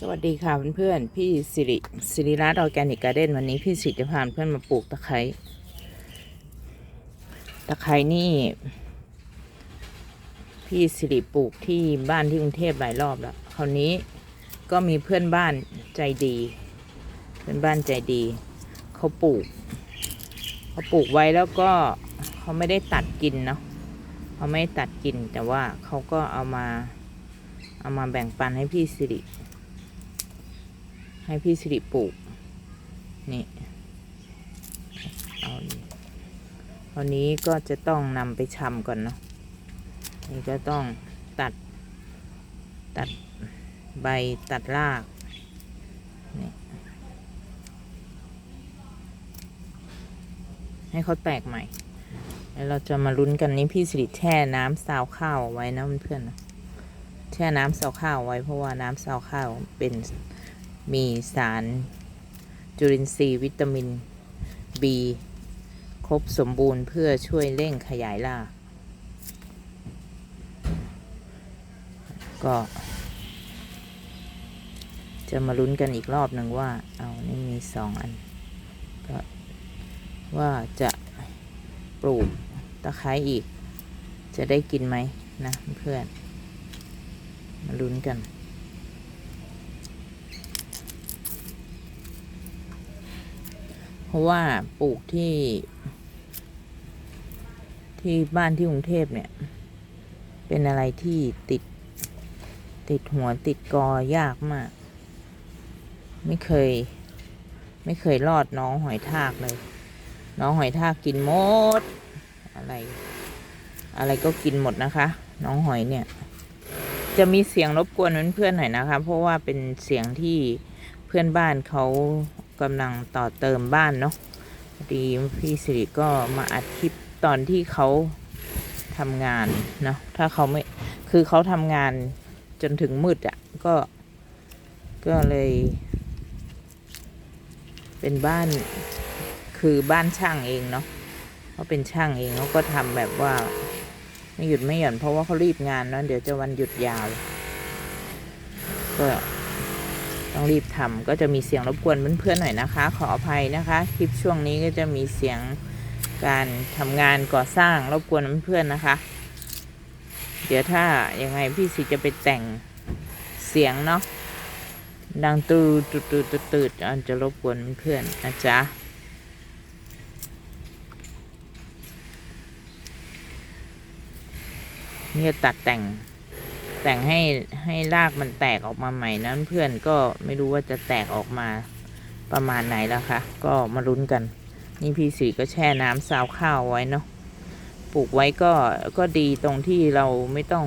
สวัสดีค่ะเพื่อนๆพี่สิริสิริรัตน์ออร์แกนิกการ์เด้นวันนี้พี่สิริจะพาเพื่อนมาปลูกตะไคร้ตะไคร้นี่ พี่สิริปลูกที่บ้านที่กรุงเทพหลายรอบแล้วคราวนี้ก็มีเพื่อนบ้านใจดี เพื่อนบ้านใจดีเขาปลูกเขาปลูกไว้แล้วก็เขาไม่ได้ตัดกินเนาะเขาไม่ตัดกินแต่ว่าเขาก็เอามาเอามาแบ่งปันให้พี่สิริ ให้พี่สิริปลูกนี่เอาวันนี้ก็จะต้องนำไปชำก่อนเนาะนี่ก็ต้องตัดตัดใบตัดรากนี่ให้เขาแตกใหม่แล้วเราจะมาลุ้นกันนี้พี่สิริแช่น้ำซาวข้าวเอาไว้นะเพื่อนๆแช่น้ำซาวข้าวไว้เพราะว่าน้ำซาวข้าวเป็น มีสาร จุลินทรีย์วิตามิน B ครบสมบูรณ์เพื่อช่วยเร่งขยายรากก็ จะมาลุ้นกันอีกรอบหนึ่งว่า เอานี่มีสองอัน ก็ว่าจะปลูกตะไคร้อีก จะได้กินไหมนะเพื่อน มาลุ้นกัน เพ ราะว่าปลูกที่ ที่บ้านที่กรุงเทพเนี่ย เป็นอะไรที่ติด ติดหัวติดกอยากมาก ไม่เคย ไม่เคยรอดน้องหอยทากเลย น้องหอยทากกินหมด อะไร อะไรก็กินหมดนะคะ น้องหอยเนี่ย จะมีเสียงรบกวนเพื่อนๆหน่อยนะคะ เพราะว่าเป็นเสียงที่เพื่อนบ้านเขา กำลังต่อเติมบ้านเนาะพอดีพี่สิริก็มาอัดคลิปตอนที่เขาทำงานเนาะถ้าเขาไม่คือเขาทำงานจนถึงมืดอะ่ะก็ก็เลย เป็นบ้านคือบ้านช่างเองเนาะเขาเป็นช่างเองเขาก็ทำแบบว่า ไม่หยุดไม่หย่อนเพราะว่าเขารีบงานเนาะเดี๋ยวจะวันหยุดยาวก็ ต้องรีบทำก็จะมีเสียงรบกวนเพื่อนๆหน่อยนะคะ ขออภัยนะคะ คลิปช่วงนี้ก็จะมีเสียงการทำงานก่อสร้างรบกวนเพื่อนๆนะคะ เดี๋ยวถ้ายังไงพี่สิจะไปแต่งเสียงเนาะดังตูดตูดตูดตูตูดอันจะรบกวนเพื่อนนะจ๊ะนี่จะตัดแต่ง แต่งให้ให้รากมันแตกออกมาใหม่นั้นเพื่อนก็ไม่รู้ว่าจะแตกออกมาประมาณไหนแล้วคะก็มาลุ้นกัน นี่พี่สีก็แช่น้ำซาวข้าวไว้เนาะปลูกไว้ก็ก็ดีตรงที่เราไม่ต้อง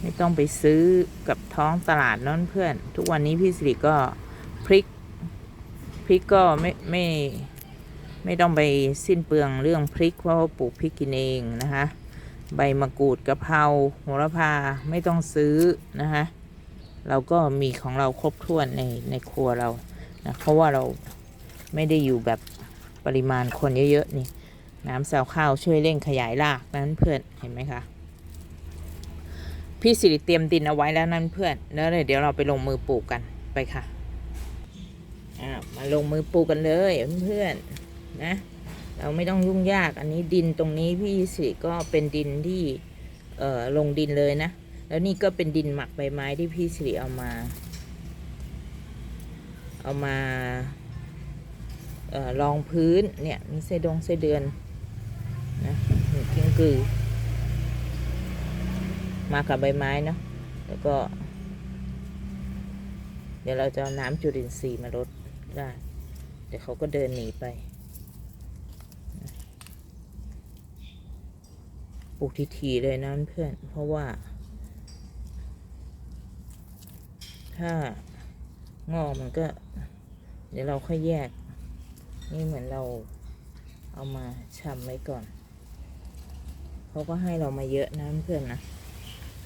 ไม่ต้องไปซื้อกับท้องตลาดนั่นเพื่อน ทุกวันนี้พี่สิริก็พริกพริกก็ไม่ไม่ไม่ต้องไปสิ้นเปลืองเรื่องพริกเพราะปลูกพริกกินเองนะคะ ใบมะกรูดกะเพราโหระพาไม่ต้องซื้อนะคะเราก็มีของเราครบถ้วนในในครัวเรานะเพราะว่าเราไม่ได้อยู่แบบปริมาณคนเยอะๆนี่ น้ำซาวข้าวช่วยเร่งขยายรากนั้นเพื่อนเห็นไหมคะพี่สิริเตรียมดินเอาไว้แล้วนั่นเพื่อนแล้วเดี๋ยวเราไปลงมือปลูกกันไปค่ะอ่ามาลงมือปลูกกันเลยเพื่อนนะ เราไม่ต้องยุ่งยากอันนี้ดินตรงนี้พี่สิก็เป็นดินที่เอ่อลงดินเลยนะ แล้วนี่ก็เป็นดินหมักใบไม้ที่พี่สิริเอามา เอามาเอ่อรองพื้นเนี่ยมีไส้ดงไส้เดือนนะนี่กิ้งกือ มากับใบไม้เนาะแล้วก็ เดี๋ยวเราจะเอาน้ำจุลินทรีย์มาลดได้เดี๋ยวเขาก็เดินหนีไป ปลูกทีๆเลยนะเพื่อน เพราะว่า ถ้างอกมันก็ เดี๋ยวเราค่อยแยก นี่เหมือนเราเอามาชำไว้ก่อน เขาก็ให้เรามาเยอะนะเพื่อนนะ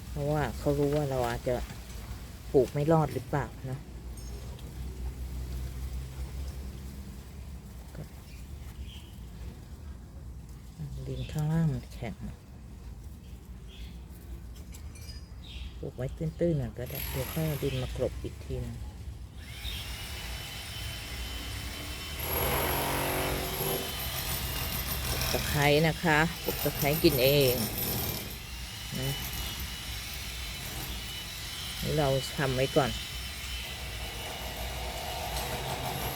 เพราะว่าเขารู้ว่าเราอาจจะปลูกไม่รอดหรือเปล่านะดินข้างล่างมันแข็ง ปลูกไว้ตื้นๆหน่อยก็ได้เดี๋ยวค่อยเอาดินมากรบอีกทีนึงปลูกตะไคร้นะคะปลูกตะไคร้กินเองนะนี่เราทำไว้ก่อน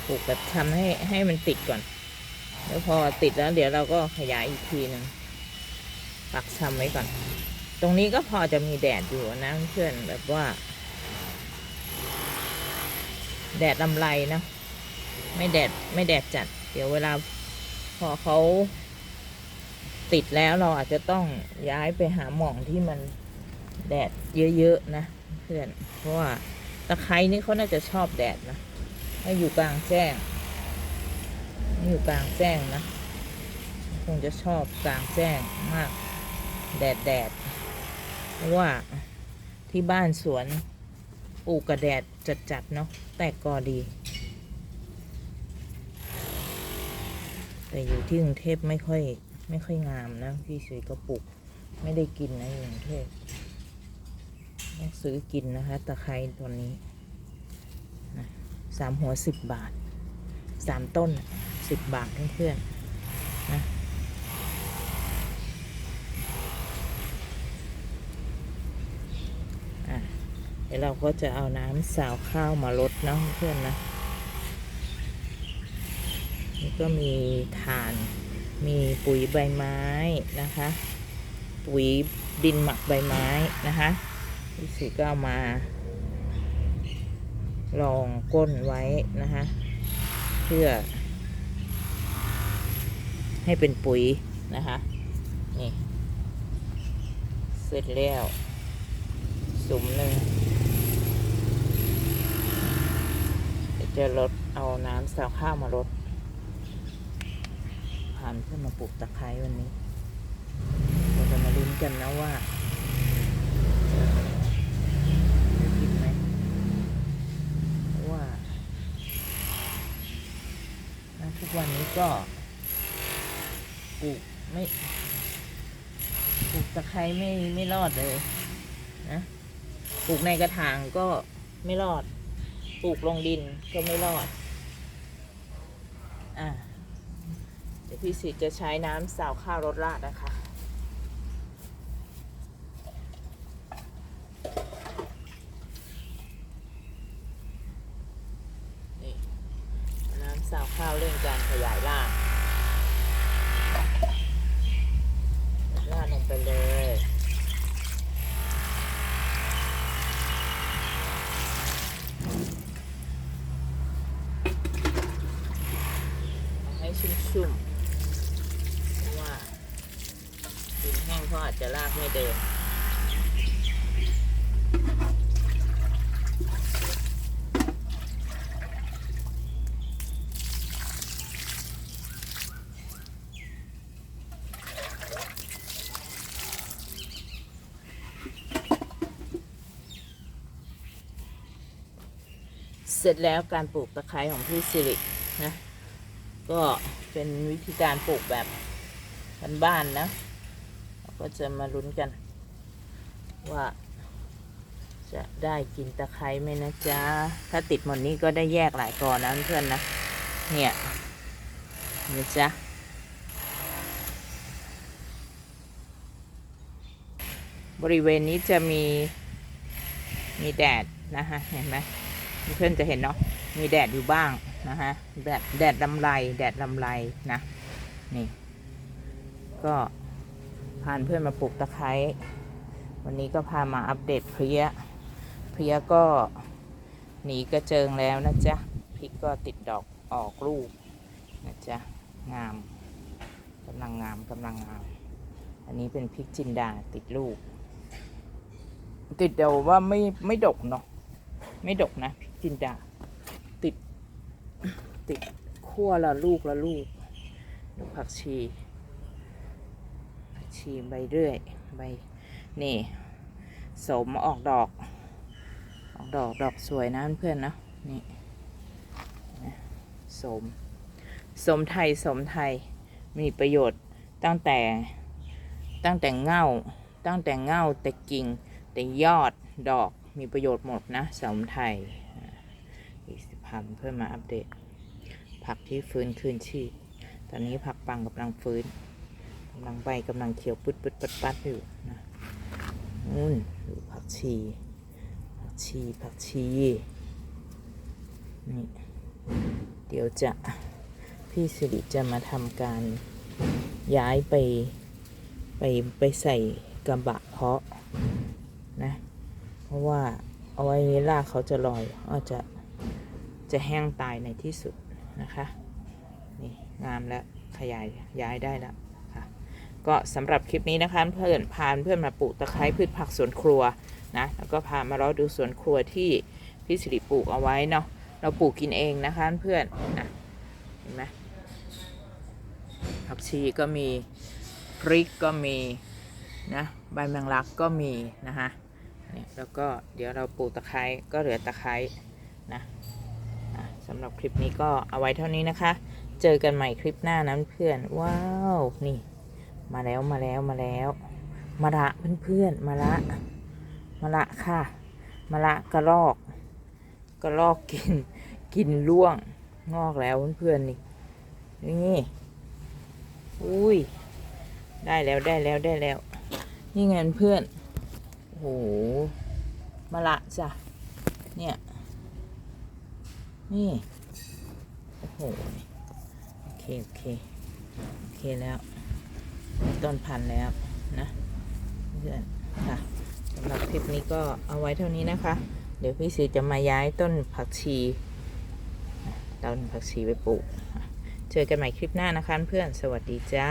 ปลูกแบบทำให้ให้มันติดก่อน แล้วพอติดแล้วเดี๋ยวเราก็ขยายอีกทีหนึ่งปักชำไว้ก่อน ตรงนี้ก็พอจะมีแดดอยู่นะเพื่อนแบบว่า แดดลำไรนะ ไม่แดดไม่แดดจัด เดี๋ยวเวลาพอเขาติดแล้วเราอาจจะต้องย้ายไปหาหม่องที่มันแดดเยอะๆนะเพื่อน เพราะว่าตะไคร้นี่เขาน่าจะชอบแดดนะให้อยู่กลางแจ้งให้อยู่กลางแจ้งนะ คงจะชอบกลางแจ้งมาก แดดแดด เพราะว่าที่บ้านสวนปลูกกระแดดจัดๆเนาะแตกกอดี แต่อยู่ที่กรุงเทพไม่ค่อย ไม่ค่อยงามนะ พี่สุยก็ปลูกไม่ได้กินนะอยู่กรุงเทพต้องซื้อกินนะคะ ตะไคร้ตัวนี้นะสามหัวสิบบาทสามต้นสิบบาทเพื่อนๆนะ ดี๋ยวเราก็จะเอาน้ำสาวข้าวมาลดนะเพื่อนนะนี่ก็มีถ่าน มีปุ๋ยใบไม้นะคะ ปุ๋ยดินหมักใบไม้นะคะพี่สีก็เอามาลองก้นไว้นะคะเพื่อ ให้เป็นปุ๋ยนะคะนี่ เสร็จแล้วสุมหนึ่งเดี๋ยว จะลดเอาน้ำสาวข้าวมาลดผ่านเพื่อมาปลูกตะไคร้วันนี้ เราจะมาลุ้นกันนะว่าจะได้กินไหมว่า ทุกวันนี้ก็ปลูกไม่ปลูกตะไคร้ไม่ไม่รอดเลยนะปลูกในกระถางก็ไม่รอด ปลูกลงดินก็ไม่รอด อะเดี๋ยวพี่สิจะใช้น้ำสาวข้าวรดราดนะคะนี่น้ำสาวข้าวเร่งการขยายรากราดลงไปเลย เอาให้ชุ่มๆ เพราะว่าดินแห้งเขาอาจจะราก ไม่เดินเสร็จแล้วการปลูกตะไคร้ของพี่สิรินะ ก็เป็นวิธีการปลูกแบบบ้านๆนะ ก็จะมาลุ้นกัน ว่าจะได้กินตะไคร้ไหมนะจ๊ะ ถ้าติดหมดนี้ก็ได้แยกหลายกอนะเพื่อนนะ เนี่ยนี่จ๊ะบริเวณนี้จะมีมีแดดนะคะเห็นไหมเพื่อนจะเห็นเนาะ มีแดดอยู่บ้างนะฮะ แดดแดดลำไรแดดลำไรนะ นี่ ก็ พาเพื่อนมาปลูกตะไคร้วันนี้ก็พามาอัปเดตเพลี้ยเพลี้ยก็หนีกระเจิงแล้วนะจ๊ะพริกก็ติดดอกออกลูกนะจ๊ะงามกำลังงามกำลังงาม อันนี้เป็นพริกจินดาติดลูก ติดเดียวว่าไม่ไม่ดกเนาะไม่ดกนะพริกจินดา ติดติดขั้วละลูกละลูกผักชี ชีใบเรื่อยใบนี่สมออกดอก ออกดอกดอกสวยนะเพื่อนๆนะนี่สมสมไทยสมไทยมีประโยชน์ตั้งแต่ตั้งแต่เง่าตั้งแต่เง่าแต่กิ่งแต่ยอดดอกมีประโยชน์หมดนะสมไพรอ่าอีกสิบพันเพื่อมาอัปเดต ผักที่ฟื้นคืนชีพตอนนี้ผักปังกำลังฟื้น กำลังใบกำลังเขียวปึ๊ดปึ๊ดปัดปัดอยู่นะนู่นดูผักชีผักชีผักชีนี่เดี๋ยวจะพี่สิริจะมาทำการย้ายไปไปไปใส่กระบะเพาะนะ เพราะว่าเอาไว้นี้รากเขาจะลอยอาจจะจะแห้งตายในที่สุดนะคะ นี่งามแล้วขยายย้ายได้แล้ว ก็สำหรับคลิปนี้นะคะเพื่อนพาเพื่อนมาปลูกตะไคร้พืชผักสวนครัวนะแล้วก็พามาล้อดูสวนครัวที่พี่สิริปลูกเอาไว้เนาะเราปลูกกินเองนะคะเพื่อนนะเห็นไหมผักชีก็มีพริกก็มีนะใบแมงลักก็มีนะคะเนี่ยแล้วก็เดี๋ยวเราปลูกตะไคร้ก็เหลือตะไคร้นะอะสำหรับคลิปนี้ก็เอาไว้เท่านี้นะคะ เจอกันใหม่คลิปหน้านะเพื่อนว้าวนี่ มาแล้วมาแล้วมาแล้ว มาละเพื่อนๆมาละ มาละค่ะ มาละกระรอก กระรอกกิน กินล่วง งอกแล้วเพื่อนๆนี่นี่อุ้ย ได้แล้วได้แล้วได้แล้ว นี่ไงเพื่อนโอ้โหมาละจ้ะเนี่ยนี่ โอ้โห โอเค โอเค โอเคแล้ว ต้นพันธุ์แล้วนะเพื่อนค่ะสำหรับคลิปนี้ก็เอาไว้เท่านี้นะคะ เดี๋ยวพี่สีจะมาย้ายต้นผักชีต้นผักชีไปปลูกเจอกันใหม่คลิปหน้านะคะเพื่อนสวัสดีจ้า